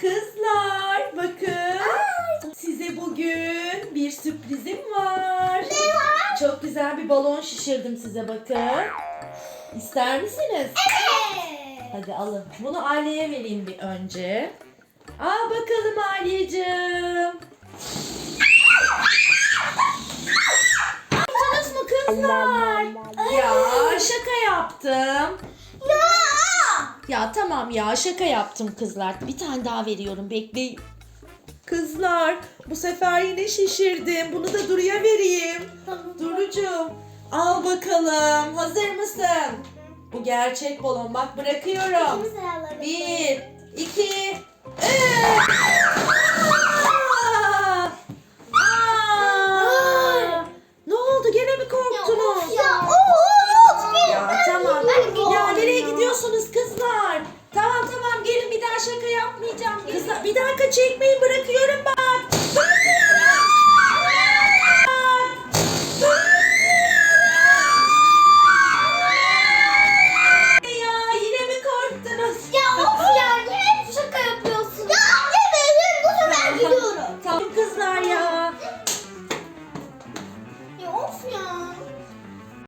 Kızlar bakın. Size bugün bir sürprizim var. Ne var? Çok güzel bir balon şişirdim size bakın. İster misiniz? Evet. Hadi alın. Bunu Aliye'ye vereyim bir önce. Aa bakalım Aliyeciğim. Yaptınız mı kızlar? Ya şaka yaptım. Ya. Ya tamam ya şaka yaptım kızlar. Bir tane daha veriyorum bekleyin. Kızlar bu sefer yine şişirdim. Bunu da Duru'ya vereyim. Duru'cum al bakalım. Hazır mısın? Bu gerçek balon. Bak bırakıyorum. Bir, bir dakika çekmeyin bırakıyorum.